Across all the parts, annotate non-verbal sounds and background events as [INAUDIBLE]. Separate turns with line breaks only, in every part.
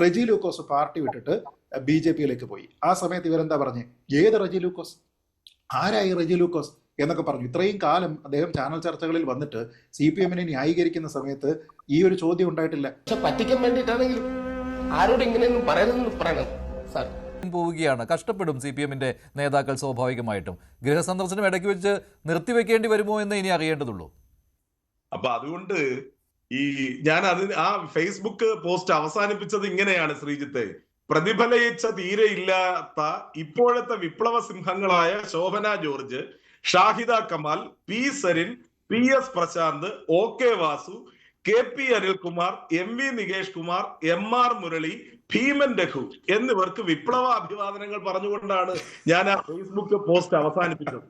Reji Lukose party വിട്ടിട്ട് B J പിയിലേക്ക് പോയി. ആ സമയത്ത് ഇവരെന്താ പറഞ്ഞേ? ഏത് റെജി ലൂക്കോസ്? ആരായി റെജി ലൂക്കോസ് എന്നൊക്കെ പറഞ്ഞു. ഇത്രയും കാലം അദ്ദേഹം ചാനൽ ചർച്ചകളിൽ വന്നിട്ട് സി പി എമ്മിനെ ന്യായീകരിക്കുന്ന സമയത്ത് ഈ ഒരു ചോദ്യം ഉണ്ടായിട്ടില്ല.
പക്ഷെ പറ്റിക്കാൻ വേണ്ടിയിട്ടാണെങ്കിലും ആരോട് ഇങ്ങനെയൊന്നും പറയരുതെന്ന് പറയണം സാർ.
പോവുകയാണ്. കഷ്ടപ്പെടും സി പി എമ്മിന്റെ നേതാക്കൾ സ്വാഭാവികമായിട്ടും. ഗൃഹസന്ദർശനം ഇടയ്ക്ക് വെച്ച് നിർത്തിവെക്കേണ്ടി വരുമോ എന്ന് ഇനി അറിയേണ്ടതുള്ളൂ.
അപ്പൊ അതുകൊണ്ട് ഈ ഞാൻ അതിന് ആ ഫേസ്ബുക്ക് പോസ്റ്റ് അവസാനിപ്പിച്ചത് ഇങ്ങനെയാണ് ശ്രീജിത്തെ. പ്രതിഫലയിച്ച തീരെ ഇല്ലാത്ത ഇപ്പോഴത്തെ വിപ്ലവ സിംഹങ്ങളായ Shobhana George Shahida Kamal P Sarin P S Prashanth O K Vasu K P Anilkumar M V Nikesh Kumar M R Murali Bheeman Raghu എന്നിവർക്ക് വിപ്ലവ അഭിവാദനങ്ങൾ പറഞ്ഞുകൊണ്ടാണ് ഞാൻ ആ ഫേസ്ബുക്ക് പോസ്റ്റ് അവസാനിപ്പിച്ചത്.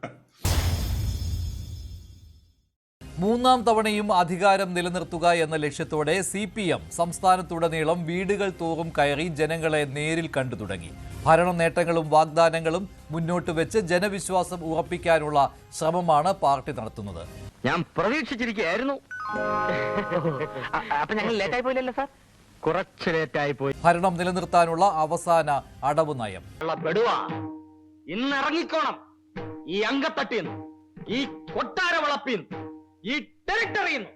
മൂന്നാം തവണയും അധികാരം നിലനിർത്തുക എന്ന ലക്ഷ്യത്തോടെ സി പി എം സംസ്ഥാനത്തുടനീളം വീടുകൾ തോറും കയറി ജനങ്ങളെ നേരിൽ കണ്ടു തുടങ്ങി. ഭരണ നേട്ടങ്ങളും വാഗ്ദാനങ്ങളും മുന്നോട്ട് വെച്ച് ജനവിശ്വാസം ഉറപ്പിക്കാനുള്ള ശ്രമമാണ് പാർട്ടി നടത്തുന്നത്.
ഞാൻ പ്രതീക്ഷിച്ചിരിക്കുകയായിരുന്നു. അ- അപ്പൊ ഞങ്ങൾ ലേറ്റായി പോയില്ലല്ലോ സാർ കുറച്ച് ലേറ്റായി പോയി.
ഭരണം നിലനിർത്താനുള്ള അവസാന അടവ് നയം.
പെടുവാ. ഇന്ന് ഇറങ്ങിക്കോണം ഈ അങ്കത്തട്ടിന്ന് ഈ കൊട്ടാര വളപ്പിന്ന് ഈ ടെറിട്ടറിന്ന്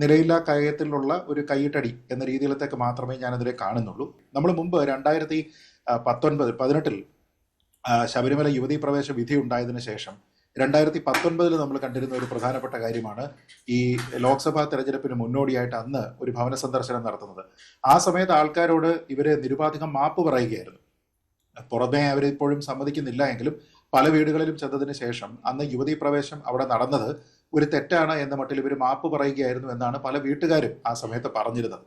നിലയില്ലാ കയത്തിലുള്ള ഒരു കൈയിട്ടടി എന്ന രീതിയിലത്തേക്ക് മാത്രമേ ഞാൻ അതിനെ കാണുന്നുള്ളൂ. നമ്മൾ മുമ്പ് രണ്ടായിരത്തി പത്തൊൻപത് പതിനെട്ടിൽ ശബരിമല യുവതീ പ്രവേശ വിധി ഉണ്ടായതിനു ശേഷം രണ്ടായിരത്തി പത്തൊൻപതിൽ നമ്മൾ കണ്ടിരുന്ന ഒരു പ്രധാനപ്പെട്ട കാര്യമാണ് ഈ ലോക്സഭാ തെരഞ്ഞെടുപ്പിന് മുന്നോടിയായിട്ട് അന്ന് ഒരു ഭവന സന്ദർശനം നടത്തുന്നത്. ആ സമയത്ത് ആൾക്കാരോട് ഇവരെ നിരുപാധികം മാപ്പ് പറയുകയായിരുന്നു. പുറമേ അവരിപ്പോഴും സമ്മതിക്കുന്നില്ല എങ്കിലും പല വീടുകളിലും ചെന്നതിന് ശേഷം അന്ന് യുവതീ പ്രവേശം അവിടെ നടന്നത് ഒരു തെറ്റാണ് എന്ന മട്ടിൽ ഇവർ മാപ്പ് പറയുകയായിരുന്നു എന്നാണ് പല വീട്ടുകാരും ആ സമയത്ത് പറഞ്ഞിരുന്നത്.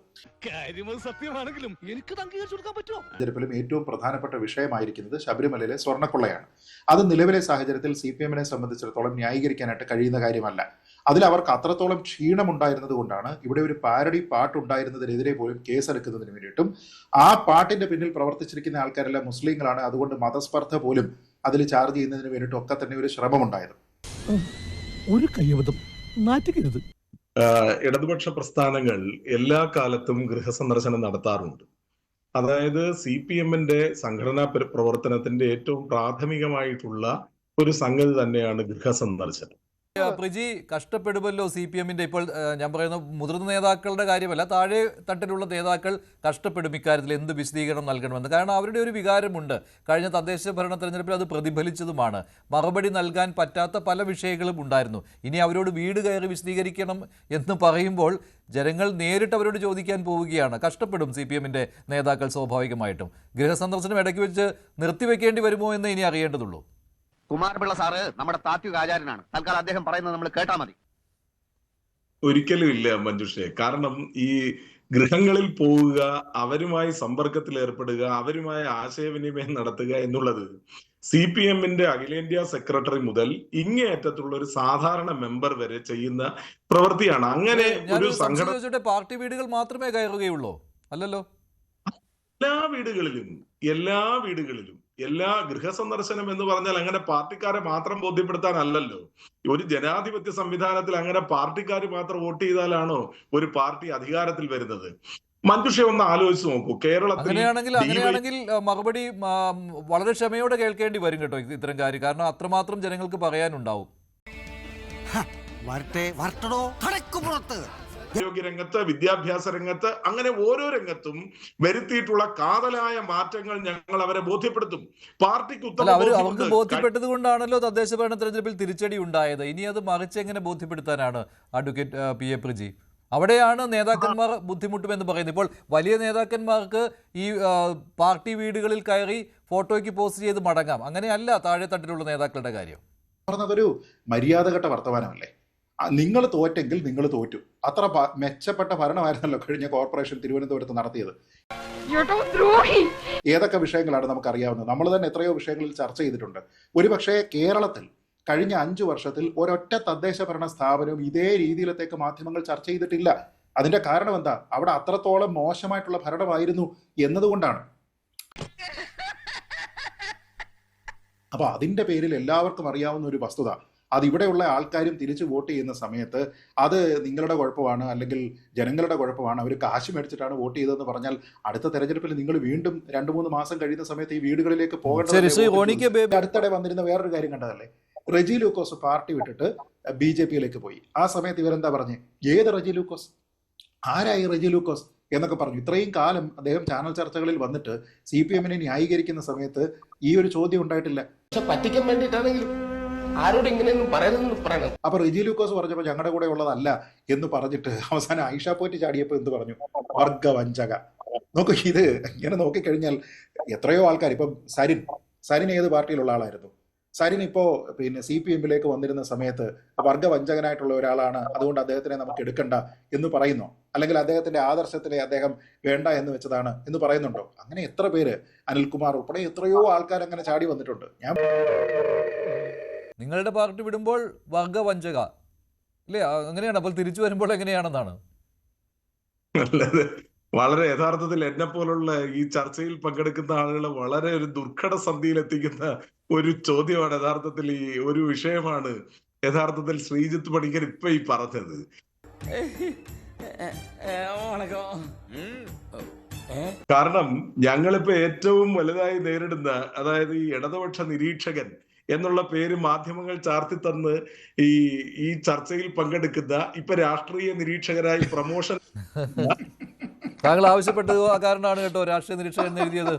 സത്യമാണെങ്കിലും എനിക്ക്
തെരഞ്ഞെടുപ്പിലും ഏറ്റവും പ്രധാനപ്പെട്ട വിഷയമായിരിക്കുന്നത് ശബരിമലയിലെ സ്വർണക്കൊള്ളയാണ്. അത് നിലവിലെ സാഹചര്യത്തിൽ സി പി എമ്മിനെ സംബന്ധിച്ചിടത്തോളം ന്യായീകരിക്കാനായിട്ട് കഴിയുന്ന കാര്യമല്ല. അതിൽ അവർക്ക് അത്രത്തോളം ക്ഷീണമുണ്ടായിരുന്നത് കൊണ്ടാണ് ഇവിടെ ഒരു പാരഡി പാട്ടുണ്ടായിരുന്നതിനെതിരെ പോലും കേസെടുക്കുന്നതിന് വേണ്ടിയിട്ടും ആ പാട്ടിന്റെ പിന്നിൽ പ്രവർത്തിച്ചിരിക്കുന്ന ആൾക്കാരെല്ലാം മുസ്ലിങ്ങളാണ്. അതുകൊണ്ട് മതസ്പർദ്ധ പോലും അതിൽ ചാർജ് ചെയ്യുന്നതിന് വേണ്ടിയിട്ടും ഒക്കെ തന്നെ ഒരു ശ്രമമുണ്ടായത്.
ഒരു കയ്യബദ്ധം
മാറ്റിക്കരുത് ഇടതുപക്ഷ പ്രസ്ഥാനങ്ങൾ എല്ലാ കാലത്തും ഗൃഹസന്ദർശനം നടത്താറുണ്ട്. അതായത് സി പി എമ്മിന്റെ സംഘടനാ പ്രവർത്തനത്തിന്റെ ഏറ്റവും പ്രാഥമികമായിട്ടുള്ള ഒരു സംഗതി തന്നെയാണ് ഗൃഹസന്ദർശനം.
പ്രിജി കഷ്ടപ്പെടുമല്ലോ സി പി എമ്മിന്റെ ഇപ്പോൾ ഞാൻ പറയുന്ന മുതിർന്ന നേതാക്കളുടെ കാര്യമല്ല താഴെ തട്ടിലുള്ള നേതാക്കൾ കഷ്ടപ്പെടും ഇക്കാര്യത്തിൽ എന്ത് വിശദീകരണം നൽകണമെന്ന്. കാരണം അവരുടെ ഒരു വികാരമുണ്ട്. കഴിഞ്ഞ തദ്ദേശ ഭരണ തെരഞ്ഞെടുപ്പിൽ അത് പ്രതിഫലിച്ചതുമാണ്. മറുപടി നൽകാൻ പറ്റാത്ത പല വിഷയങ്ങളും ഉണ്ടായിരുന്നു. ഇനി അവരോട് വീട് കയറി വിശദീകരിക്കണം എന്ന് പറയുമ്പോൾ ജനങ്ങൾ നേരിട്ട് അവരോട് ചോദിക്കാൻ പോവുകയാണ്. കഷ്ടപ്പെടും സി പി എമ്മിന്റെ നേതാക്കൾ സ്വാഭാവികമായിട്ടും. ഗൃഹസന്ദർശനം ഇടയ്ക്ക് വെച്ച് നിർത്തിവെക്കേണ്ടി വരുമോ എന്ന് ഇനി അറിയേണ്ടതുള്ളൂ.
കുമാരപിള്ള സാറ് നമ്മുടെ താത്വിക ആചാര്യനാണ്. തൽക്കാലം അദ്ദേഹം പറയുന്നത് നമ്മൾ കേട്ടാ മതി.
ഒരിക്കലും ഇല്ല മഞ്ജുഷേ. കാരണം ഈ ഗൃഹങ്ങളിൽ പോവുക അവരുമായി സമ്പർക്കത്തിൽ ഏർപ്പെടുക അവരുമായി ആശയവിനിമയം നടത്തുക എന്നുള്ളത് സി പി എമ്മിന്റെ അഖിലേന്ത്യാ സെക്രട്ടറി മുതൽ ഇങ്ങേയറ്റത്തുള്ള ഒരു സാധാരണ മെമ്പർ വരെ ചെയ്യുന്ന പ്രവൃത്തിയാണ്. അങ്ങനെ ഒരു സംഘടന
പാർട്ടി വീടുകൾ മാത്രമേ കയറുകയുള്ളൂ. അല്ലല്ലോ?
എല്ലാ വീടുകളിലും എല്ലാ വീടുകളിലും എല്ലാ ഗൃഹസന്ദർശനം എന്ന് പറഞ്ഞാൽ അങ്ങനെ പാർട്ടിക്കാരെ മാത്രം ബോധ്യപ്പെടുത്താനല്ലല്ലോ. ഒരു ജനാധിപത്യ സംവിധാനത്തിൽ അങ്ങനെ പാർട്ടിക്കാർ മാത്രം വോട്ട് ചെയ്താലാണോ ഒരു പാർട്ടി അധികാരത്തിൽ വരുന്നത്? മഞ്ജുഷ ഒന്ന് ആലോചിച്ച് നോക്കൂ. കേരളത്തിൽ
അങ്ങനെയാണെങ്കിൽ അങ്ങനെയാണെങ്കിൽ മറുപടി വളരെ ക്ഷമയോടെ കേൾക്കേണ്ടി വരും കേട്ടോ ഇത്തരം കാര്യം. കാരണം അത്രമാത്രം ജനങ്ങൾക്ക് പറയാനുണ്ടാവും.
വരട്ടെ വരട്ടടോ കടക്കുപുറത്ത്
ആരോഗ്യ രംഗത്ത് വിദ്യാഭ്യാസ രംഗത്ത് അങ്ങനെ ഓരോ രംഗത്തും വരുത്തിയിട്ടുള്ള കാതലായ മാറ്റങ്ങൾ ഞങ്ങൾ അവരെ ബോധ്യപ്പെടുത്തും. പാർട്ടിക്ക്
അവർക്ക് ബോധ്യപ്പെട്ടത് കൊണ്ടാണല്ലോ തദ്ദേശ ഭരണ തെരഞ്ഞെടുപ്പിൽ തിരിച്ചടി ഉണ്ടായത്. ഇനി അത് മറിച്ച് എങ്ങനെ ബോധ്യപ്പെടുത്താനാണ് അഡ്വക്കേറ്റ് പി. എ. പ്രജി? അവിടെയാണ് നേതാക്കന്മാർ ബുദ്ധിമുട്ടുമെന്ന് പറയുന്നത്. ഇപ്പോൾ വലിയ നേതാക്കന്മാർക്ക് ഈ പാർട്ടി വീടുകളിൽ കയറി ഫോട്ടോയ്ക്ക് പോസ്റ്റ് ചെയ്ത് മടങ്ങാം. അങ്ങനെയല്ല താഴെ തട്ടിലുള്ള നേതാക്കളുടെ കാര്യം.
പറഞ്ഞതൊരു മര്യാദഘട്ട വർത്തമാനമല്ലേ? നിങ്ങൾ തോറ്റെങ്കിൽ നിങ്ങൾ തോറ്റു. അത്ര മെച്ചപ്പെട്ട ഭരണമായിരുന്നല്ലോ കഴിഞ്ഞ കോർപ്പറേഷൻ തിരുവനന്തപുരത്ത് നടത്തിയത്. ഏതൊക്കെ വിഷയങ്ങളാണ് നമുക്ക് അറിയാവുന്നത് നമ്മൾ തന്നെ എത്രയോ വിഷയങ്ങളിൽ ചർച്ച ചെയ്തിട്ടുണ്ട്. ഒരുപക്ഷെ കേരളത്തിൽ കഴിഞ്ഞ അഞ്ചു വർഷത്തിൽ ഒരൊറ്റ തദ്ദേശ ഭരണ സ്ഥാപനവും ഇതേ രീതിയിലത്തേക്ക് മാധ്യമങ്ങൾ ചർച്ച ചെയ്തിട്ടില്ല. അതിന്റെ കാരണം എന്താ? അവിടെ അത്രത്തോളം മോശമായിട്ടുള്ള ഭരണമായിരുന്നു എന്നതുകൊണ്ടാണ്. അപ്പൊ അതിന്റെ പേരിൽ എല്ലാവർക്കും അറിയാവുന്ന ഒരു വസ്തുത. അത് ഇവിടെയുള്ള ആൾക്കാരും തിരിച്ച് വോട്ട് ചെയ്യുന്ന സമയത്ത് അത് നിങ്ങളുടെ കുഴപ്പമാണ് അല്ലെങ്കിൽ ജനങ്ങളുടെ കുഴപ്പമാണ്. അവർ കാശ് മേടിച്ചിട്ടാണ് വോട്ട് ചെയ്തതെന്ന് പറഞ്ഞാൽ അടുത്ത തെരഞ്ഞെടുപ്പിൽ നിങ്ങൾ വീണ്ടും രണ്ട് മൂന്ന് മാസം കഴിയുന്ന സമയത്ത് ഈ വീടുകളിലേക്ക്
പോകേണ്ടത്
അടുത്തിടെ വന്നിരുന്ന വേറൊരു കാര്യം കണ്ടതല്ലേ? റെജി ലൂക്കോസ് പാർട്ടി വിട്ടിട്ട് ബി ജെ പിയിലേക്ക് പോയി. ആ സമയത്ത് ഇവരെന്താ പറഞ്ഞു? ഏത് റെജി ലൂക്കോസ്? ആരായി റെജി ലൂക്കോസ് എന്നൊക്കെ പറഞ്ഞു. ഇത്രയും കാലം അദ്ദേഹം ചാനൽ ചർച്ചകളിൽ വന്നിട്ട് സി പി എമ്മിനെ ന്യായീകരിക്കുന്ന സമയത്ത് ഈ ഒരു ചോദ്യം ഉണ്ടായിട്ടില്ല.
പക്ഷെ പറ്റിക്കാൻ വേണ്ടിയിട്ടാണെങ്കിലും ആരോട് ഇങ്ങനെയൊന്നും പറയരുതെന്ന് പറയണം
അപ്പൊ റിജി ലൂക്കോസ് പറഞ്ഞപ്പോ ഞങ്ങളുടെ കൂടെ ഉള്ളതല്ല എന്ന് പറഞ്ഞിട്ട് അവസാനം ഐഷ പോറ്റി ചാടിയപ്പോ എന്ത് പറഞ്ഞു? വർഗവഞ്ചക. നോക്കൂ ഇത് ഇങ്ങനെ നോക്കിക്കഴിഞ്ഞാൽ എത്രയോ ആൾക്കാർ ഇപ്പം സരിൻ സരിൻ ഏത് പാർട്ടിയിലുള്ള ആളായിരുന്നു? സരിൻ ഇപ്പോ പിന്നെ സി പി എമ്മിലേക്ക് വന്നിരുന്ന സമയത്ത് വർഗവഞ്ചകനായിട്ടുള്ള ഒരാളാണ് അതുകൊണ്ട് അദ്ദേഹത്തിനെ നമുക്ക് എടുക്കണ്ട എന്ന് പറയുന്നു. അല്ലെങ്കിൽ അദ്ദേഹത്തിന്റെ ആദർശത്തിലെ അദ്ദേഹം വേണ്ട എന്ന് വെച്ചതാണ് എന്ന് പറയുന്നുണ്ടോ? അങ്ങനെ എത്ര പേര്? അനിൽകുമാർ ഉൾപ്പെടെ എത്രയോ ആൾക്കാർ അങ്ങനെ ചാടി വന്നിട്ടുണ്ട്. ഞാൻ
നിങ്ങളുടെ പാർട്ടി വിടുമ്പോൾ വർഗവഞ്ചക. അല്ലേ അങ്ങനെയാണ്. അപ്പോൾ തിരിച്ചു വരുമ്പോൾ എങ്ങനെയാണെന്നാണ്?
നല്ലത്. വളരെ യഥാർത്ഥത്തിൽ എന്നെ പോലുള്ള ഈ ചർച്ചയിൽ പങ്കെടുക്കുന്ന ആളുകളെ വളരെ ഒരു ദുർഘട സന്ധിയിൽ എത്തിക്കുന്ന ഒരു ചോദ്യമാണ് യഥാർത്ഥത്തിൽ ഈ ഒരു വിഷയമാണ് യഥാർത്ഥത്തിൽ ശ്രീജിത്ത് പണിക്കർ ഇപ്പൊ ഈ പറഞ്ഞത്. കാരണം ഞങ്ങളിപ്പോ ഏറ്റവും വലുതായി നേരിടുന്ന അതായത് ഈ ഇടതുപക്ഷ നിരീക്ഷകൻ എന്നുള്ള പേര് മാധ്യമങ്ങൾ ചാർത്തി തന്ന് ഈ ഈ ചർച്ചയിൽ പങ്കെടുക്കുന്ന ഇപ്പൊ രാഷ്ട്രീയ നിരീക്ഷകരായി പ്രമോഷൻ [LAUGHS]
താങ്കൾ ആവശ്യപ്പെട്ടത് ആ കാരണമാണ് കേട്ടോ രാഷ്ട്രീയ നിരീക്ഷകൻ എന്ന് എഴുതിയത്.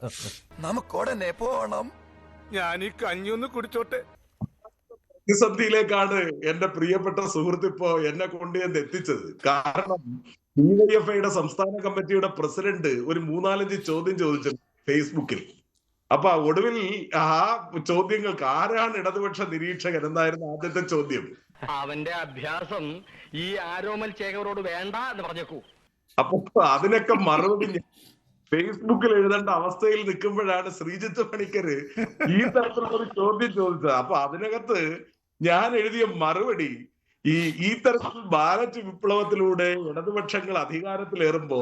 [LAUGHS]
നമുക്കുടനെ പോണം.
ഞാൻ ഈ കഞ്ഞൊന്ന് കുടിച്ചോട്ടെ.
പ്രതിസന്ധിയിലേക്കാണ് എന്റെ പ്രിയപ്പെട്ട സുഹൃത്ത് ഇപ്പോ എന്നെ കൊണ്ട് കൊണ്ടുവന്ന് എത്തിച്ചത്. കാരണം ഡിവൈഎഫ്ഐയുടെ സംസ്ഥാന കമ്മിറ്റിയുടെ പ്രസിഡന്റ് ഒരു മൂന്നാലഞ്ച് ചോദ്യം ചോദിച്ചു ഫേസ്ബുക്കിൽ. അപ്പൊ ഒടുവിൽ ആ ചോദ്യങ്ങൾക്ക് ആരാണ് ഇടതുപക്ഷ നിരീക്ഷകൻ എന്നായിരുന്നു ആദ്യത്തെ ചോദ്യം.
അവന്റെ അഭ്യാസം ഈ ആരോമൽ ചേകവരോട് വേണ്ട എന്ന് പറഞ്ഞേക്കൂ.
അപ്പൊ അതിനൊക്കെ മറുപടി ഫേസ്ബുക്കിൽ എഴുതേണ്ട അവസ്ഥയിൽ നിൽക്കുമ്പോഴാണ് ശ്രീജിത്ത് പണിക്കര് ഈ തരത്തിലുള്ള ഒരു ചോദ്യം ചോദിച്ചത്. അപ്പൊ അതിനകത്ത് ഞാൻ എഴുതിയ മറുപടി ഈ ഈ തരത്തിൽ ബാലറ്റ് വിപ്ലവത്തിലൂടെ ഇടതുപക്ഷങ്ങൾ അധികാരത്തിലേറുമ്പോ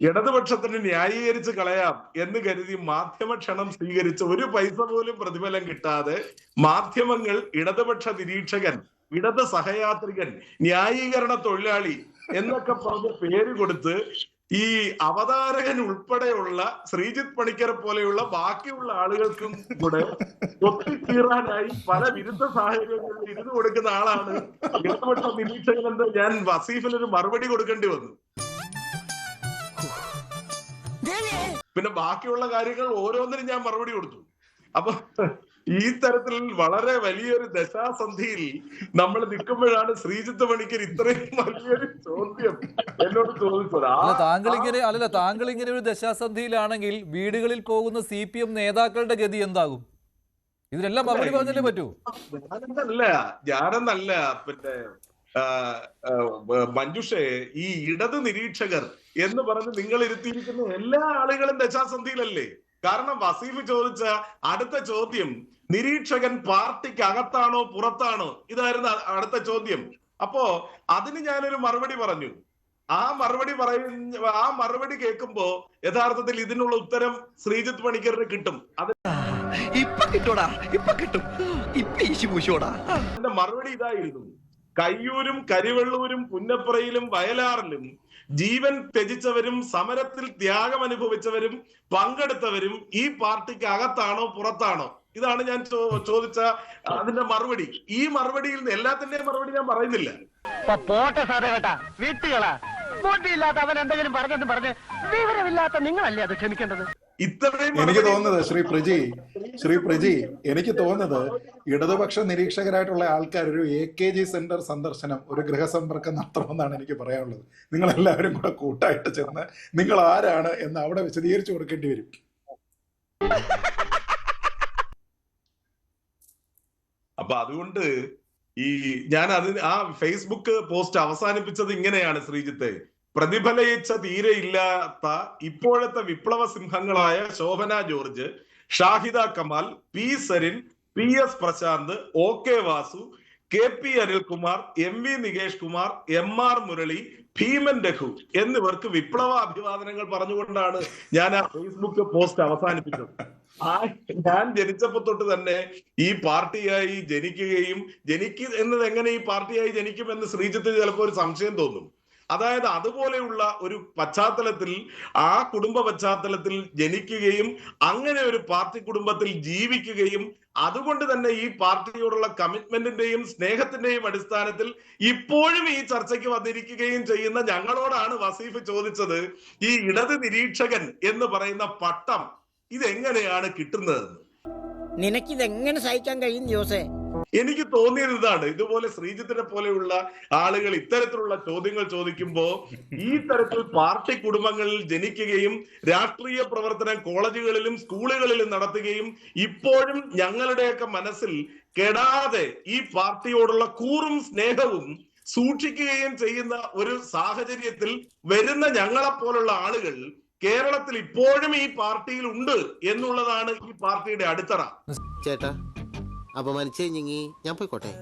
ഇടതുപക്ഷത്തിന് ന്യായീകരിച്ച് കളയാം എന്ന് കരുതി മാധ്യമക്ഷണം സ്വീകരിച്ച് ഒരു പൈസ പോലും പ്രതിഫലം കിട്ടാതെ മാധ്യമങ്ങൾ ഇടതുപക്ഷ നിരീക്ഷകൻ ഇടത് സഹയാത്രികൻ ന്യായീകരണ തൊഴിലാളി എന്നൊക്കെ പറഞ്ഞ് പേര് കൊടുത്ത് ഈ അവതാരകൻ ഉൾപ്പെടെയുള്ള ശ്രീജിത്ത് പണിക്കർ പോലെയുള്ള ബാക്കിയുള്ള ആളുകൾക്കും കൂടെ ഒത്തിക്കീറാനായി പല വിരുദ്ധ സാഹചര്യങ്ങളിൽ ഇരുന്ന് കൊടുക്കുന്ന ആളാണ്. ഇടതുപക്ഷ നിരീക്ഷകൻ എന്ന് ഞാൻ വസീഫിനൊരു മറുപടി കൊടുക്കേണ്ടി വന്നു. പിന്നെ ബാക്കിയുള്ള കാര്യങ്ങൾ ഓരോന്നിനും ഞാൻ മറുപടി കൊടുത്തു. അപ്പൊ ഈ തരത്തിൽ വളരെ വലിയൊരു ദശാസന്ധിയിൽ നമ്മൾ നിൽക്കുമ്പോഴാണ് ശ്രീജിത്ത് മണിക്കർ ഇത്രയും വലിയൊരു ചോദ്യം എന്നോട് ചോദിച്ചത്.
താങ്കൾ ഇങ്ങനെ അല്ലല്ല താങ്കൾ ഇങ്ങനെ ഒരു ദശാസന്ധിയിലാണെങ്കിൽ വീടുകളിൽ പോകുന്ന സി പി എം നേതാക്കളുടെ ഗതി എന്താകും? ഇതിനെല്ലാം മറുപടി പറഞ്ഞല്ലേ പറ്റൂ?
ഞാനെന്നല്ല ഞാനെന്നല്ല പിന്നെ ആ, ആ, മഞ്ജുഷേ ഈ ഇടത് നിരീക്ഷകർ എന്ന് പറഞ്ഞ് നിങ്ങൾ ഇരുത്തിയിരിക്കുന്ന എല്ലാ ആളുകളും ദശാസന്ധിയിലല്ലേ? കാരണം വസീഫ് ചോദിച്ച അടുത്ത ചോദ്യം നിരീക്ഷകൻ പാർട്ടിക്ക് അകത്താണോ പുറത്താണോ? ഇതായിരുന്നു അടുത്ത ചോദ്യം. അപ്പോ അതിന് ഞാനൊരു മറുപടി പറഞ്ഞു. ആ മറുപടി പറയുന്ന ആ മറുപടി കേൾക്കുമ്പോ യഥാർത്ഥത്തിൽ ഇതിനുള്ള ഉത്തരം ശ്രീജിത്ത് പണിക്കറിന് കിട്ടും. അത്
ഇപ്പൊ കിട്ടൂടാ ഇപ്പൊ കിട്ടും. ഇപ്പൊ
മറുപടി ഇതായിരുന്നു. കയ്യൂരും കരിവെള്ളൂരും പുന്നപ്പുറയിലും വയലാറിലും ജീവൻ ത്യജിച്ചവരും സമരത്തിൽ ത്യാഗം അനുഭവിച്ചവരും പങ്കെടുത്തവരും ഈ പാർട്ടിക്ക് അകത്താണോ പുറത്താണോ? ഇതാണ് ഞാൻ ചോദിച്ച അതിന്റെ മറുപടി. ഈ മറുപടിയിൽ നിന്ന് എല്ലാത്തിന്റെയും മറുപടി ഞാൻ പറയുന്നില്ല.
പോട്ടെ വീട്ടുകളാ. ബോട്ടിയില്ലാത്ത അവൻ എന്തെങ്കിലും പറഞ്ഞെന്ന് പറഞ്ഞ് വിവരമില്ലാത്ത നിങ്ങളല്ലേ അത് ക്ഷമിക്കേണ്ടത്?
ഇത്രയും
എനിക്ക് തോന്നുന്നത് ശ്രീ പ്രജി ശ്രീ പ്രജി എനിക്ക് തോന്നുന്നത് ഇടതുപക്ഷ നിരീക്ഷകരായിട്ടുള്ള ആൾക്കാർ ഒരു എ കെ ജി സെന്റർ സന്ദർശനം ഒരു ഗൃഹസമ്പർക്കം നടത്തണമെന്നാണ് എനിക്ക് പറയാനുള്ളത്. നിങ്ങൾ എല്ലാവരും കൂടെ കൂട്ടായിട്ട് ചെന്ന് നിങ്ങൾ ആരാണ് എന്ന് അവിടെ വിശദീകരിച്ചു കൊടുക്കേണ്ടി വരും.
അപ്പൊ അതുകൊണ്ട് ഈ ഞാൻ അതിന് ആ ഫേസ്ബുക്ക് പോസ്റ്റ് അവസാനിപ്പിച്ചത് ഇങ്ങനെയാണ് ശ്രീജിത്തെ. പ്രതിഫലയിച്ച തീരെ ഇല്ലാത്ത ഇപ്പോഴത്തെ വിപ്ലവ സിംഹങ്ങളായ Shobhana George Shahida Kamal P Sarin P S Prashanth O K Vasu K P Anilkumar M V Nikesh Kumar M R Murali Bheeman Raghu എന്നിവർക്ക് വിപ്ലവ അഭിവാദനങ്ങൾ പറഞ്ഞുകൊണ്ടാണ് ഞാൻ ആ ഫേസ്ബുക്ക് പോസ്റ്റ് അവസാനിപ്പിച്ചത്. ആ ഞാൻ ജനിച്ചപ്പോ തൊട്ട് തന്നെ ഈ പാർട്ടിയായി ജനിക്കുകയും ജനിക്കുന്നത് എങ്ങനെ ഈ പാർട്ടിയായി ജനിക്കും ജനിക്കുമെന്ന് ശ്രീജിത്ത് ചിലപ്പോൾ ഒരു സംശയം തോന്നും. അതായത് അതുപോലെയുള്ള ഒരു പശ്ചാത്തലത്തിൽ ആ കുടുംബ പശ്ചാത്തലത്തിൽ ജനിക്കുകയും അങ്ങനെ ഒരു പാർട്ടി കുടുംബത്തിൽ ജീവിക്കുകയും അതുകൊണ്ട് തന്നെ ഈ പാർട്ടിയോടുള്ള കമ്മിറ്റ്മെന്റിന്റെയും സ്നേഹത്തിന്റെയും അടിസ്ഥാനത്തിൽ ഇപ്പോഴും ഈ ചർച്ചയ്ക്ക് വന്നിരിക്കുകയും ചെയ്യുന്ന ഞങ്ങളോടാണ് വസീഫ് ചോദിച്ചത് ഈ ഇടത് നിരീക്ഷകൻ എന്ന് പറയുന്ന പട്ടം ഇതെങ്ങനെയാണ് കിട്ടുന്നതെന്ന്?
നിനക്കിതെങ്ങനെ സഹിക്കാൻ കഴിയും ജോസേ?
എനിക്ക് തോന്നിയത് ഇതാണ്. ഇതുപോലെ ശ്രീജിത്തിനെ പോലെയുള്ള ആളുകൾ ഇത്തരത്തിലുള്ള ചോദ്യങ്ങൾ ചോദിക്കുമ്പോൾ ഈ തരത്തിൽ പാർട്ടി കുടുംബങ്ങളിൽ ജനിക്കുകയും രാഷ്ട്രീയ പ്രവർത്തനം കോളേജുകളിലും സ്കൂളുകളിലും നടത്തുകയും ഇപ്പോഴും ഞങ്ങളുടെയൊക്കെ മനസ്സിൽ കെടാതെ ഈ പാർട്ടിയോടുള്ള കൂറും സ്നേഹവും സൂക്ഷിക്കുകയും ചെയ്യുന്ന ഒരു സാഹചര്യത്തിൽ വരുന്ന ഞങ്ങളെപ്പോലുള്ള ആളുകൾ കേരളത്തിൽ ഇപ്പോഴും ഈ പാർട്ടിയിൽ ഉണ്ട് എന്നുള്ളതാണ് ഈ പാർട്ടിയുടെ അടിത്തറ.
ചേട്ടാ അപമാനിച്ചേ ഞങ്ങി. ഞാൻ പോയിക്കോട്ടെ.